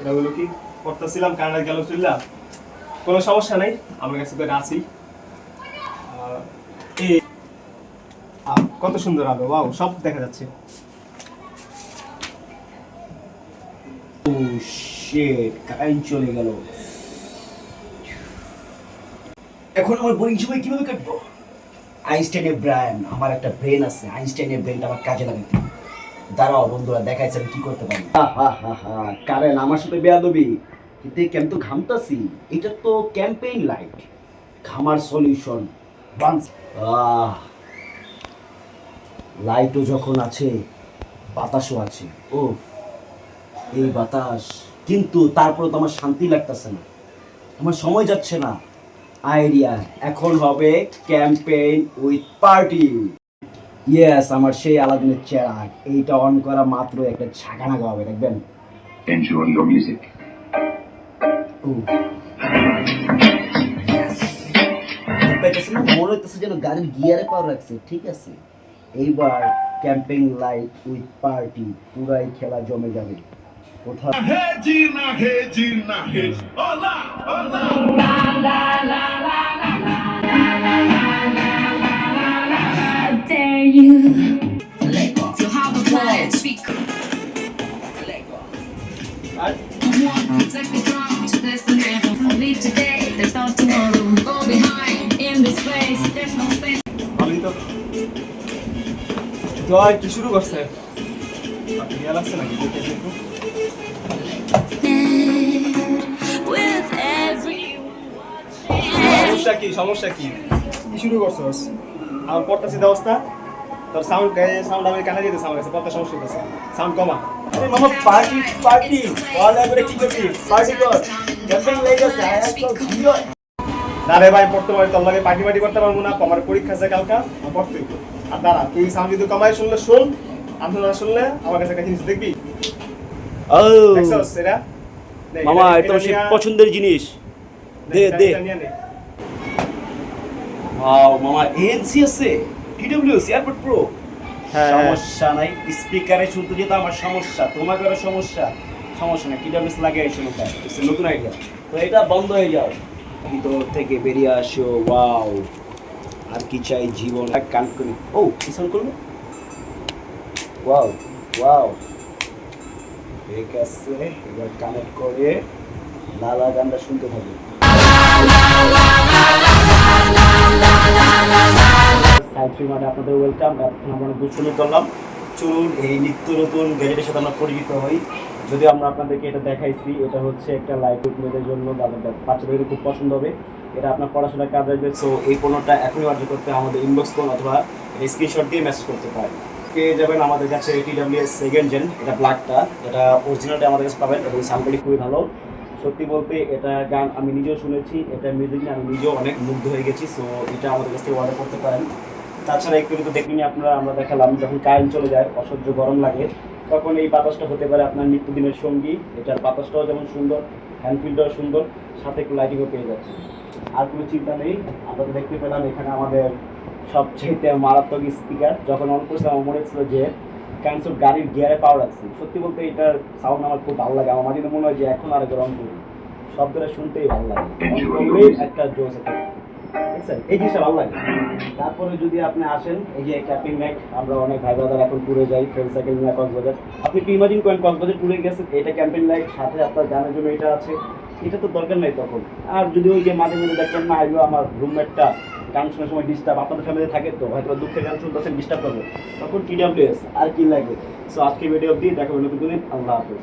এটা কি? করতেছিলাম কানাডা গেল চললাম কোনো সমস্যা নেই আমার কাছে তো আহ, কত সুন্দর আলো ওয়াও সব দেখা যাচ্ছে। ও শিট কারেন্ট চলে গেল। এখন আমার বোরিং সময় কীভাবে কাটবো? আইনস্টাইনের ব্রেন আমার একটা ব্রেন আছে আইনস্টাইনের ব্রেনটা আমার কাজে লাগাইতে হবে। দাঁড়াও বন্ধুরা, দেখাইছে আমি কি করতে পারি। কারেন্ট আমার সাথে বেয়াদবি। কিন্তু কেন তো ঘামতাছি। এটা তো ক্যাম্পেইন লাইট ঘামার সলিউশন লাইটও যখন আছে, বাতাসও আছে। ও এই বাতাস। কিন্তু তারপরে তো আমার শান্তি লাগতেছে না। আমার সময় যাচ্ছে না। আইডিয়া। এখন হবে ক্যাম্পেইন উইথ পার্টি। ইয়েস আমার সেই আলাদিনের চেরাগ এইটা অন করা মাত্র একটা ছাকা নাগা হবে দেখবেন? Enjoy your music. মনে হইতেছে যেন গাড়ির গিয়ারে পাওয়ার রাখছে। ঠিক আছে। এইবার ক্যাম্পিং লাইট উইথ পার্টি পুরাই খেলা জমে যাবে। কোথাও তো। জয় কি শুরু করছে? লাগছে নাকি সমস্যা কি সমস্যা কি? কি শুরু করছস আমার পড়তে সিধা অবস্থা। তোর সাউন্ড সাউন্ড আমি কানে যেতে আমার কাছে পড়তে সমস্যা হচ্ছে সাউন্ড কমা। আরে মামা পার্টি পার্টি। অল এবারে কি করবি? পার্টি কর। ক্যাম্পিং লাইট আছে তো ভিড় না রে ভাই পড়তে পারি তোর লাগে পার্টি পার্টি করতে পারব না আমার পরীক্ষা আছে কালকা পড়তে আর দাঁড়া তুই সাউন্ড যদি কমাই শুনলে শুন আমি না শুনলে আমার কাছে একটা জিনিস দেখবি। ও। এটা? মামা এটা সে পছন্দের জিনিস। দে দে। ওয়াও মামা এনসি আছে? টিডব্লিউসি এয়ারপোর্ট প্রো হ্যাঁ। সমস্যা নাই স্পিকারে শুনতে যেতে আমার সমস্যা তোমার কারও সমস্যা। সমস্যা নাই টিডব্লিউসি লাগে লোকায় নতুন আইডিয়া তো এটা বন্ধ হয়ে যাও। ভিতর থেকে বেরিয়ে আসো, ওয়াও। আর কি চাই জীবন? এক কান করি। ও কিসন করব? Wow wow. ঠিক আছে, এবার কানেক্ট করে লালা গানটা শুনতে সাইড আপনাদের ওয়েলকাম এখন আমরা দুষ্টুমি করলাম। চলুন, এই নিত্য নতুন গ্যাজেটের সাথে আমরা পরিচিত হই। যদি আমরা আপনাদেরকে এটা দেখাইছি, এটা হচ্ছে একটা লাইট মেয়েদের জন্য বাচ্চাদের খুব পছন্দ হবে। এটা আপনার পড়াশোনার কাজ আসবে সো এই পণ্যটা এখনই অর্ডার করতে আমাদের ইনবক্স করুন, অথবা স্ক্রিনশট দিয়ে মেসেজ করতে পারেন। পেয়ে যাবেন আমাদের কাছে T W S second gen এটা ব্ল্যাকটা এটা অরিজিনালটা আমাদের কাছে পাবেন, এবং সাউন্ডটি খুবই ভালো। সত্যি বলতে, এটা গান আমি নিজেও শুনেছি, এটা মিউজিক আমি নিজেও অনেক মুগ্ধ হয়ে গেছি সো এটা আমাদের কাছ থেকে অর্ডার করতে পারেন। তাছাড়া একটু কিন্তু দেখলেনি আপনারা, আমরা দেখালাম যখন কারেন্ট চলে যায়, অসহ্য গরম লাগে, তখন এই বাতাসটা হতে পারে আপনার নিত্যদিনের সঙ্গী। এটার বাতাসটাও যেমন সুন্দর হ্যান্ডফিলটাও সুন্দর, সাথে একটু লাইটিংও পেয়ে যাচ্ছে। আর কোনো চিন্তা নেই, আমরা দেখতে পেলাম এখানে আমাদের সবচেয়ে মারাত্মক স্পিকার যখন অন করছিলাম, আমার মনে হচ্ছিল যে কাইন্ডস অফ গাড়ির গিয়ারে পাওয়ার আছে সত্যি বলতে এটার সাউন্ড আমার খুব ভালো লাগে। আমার মাঝে মনে হয় যে এখন আর অন করি। শব্দটা শুনতেই ভালো লাগে। একটা জোস একটা তারপরে যদি আপনি আসেন, এই যে ক্যাপিং ম্যাক আমরা অনেক ভাই এখন ট্যুরে যাই ফ্রেন্ড সাইকেল নিয়ে কক্সবাজার। আপনি একটু ইমাজিন কক্সবাজার গেছেন, এটা সাথে আপনার জানার জন্য এটা আছে, এটা তো দরকার নাই তখন। আর যদি ওই যে মাঝে মাঝে দেখবেন না আইলো আমার রুমমেটটা গান শোনার সময় ডিস্টার্ব আপনাদের ফ্যামিলি থাকে তো, হয়তো দুঃখের গান শুনতেছেন ডিস্টার্ব করবে। তখন টিডাব্লিউএস আর কি লাগে? সো আজকে ভিডিও অবধি দেখা হবে নতুন আল্লাহ হাফেজ।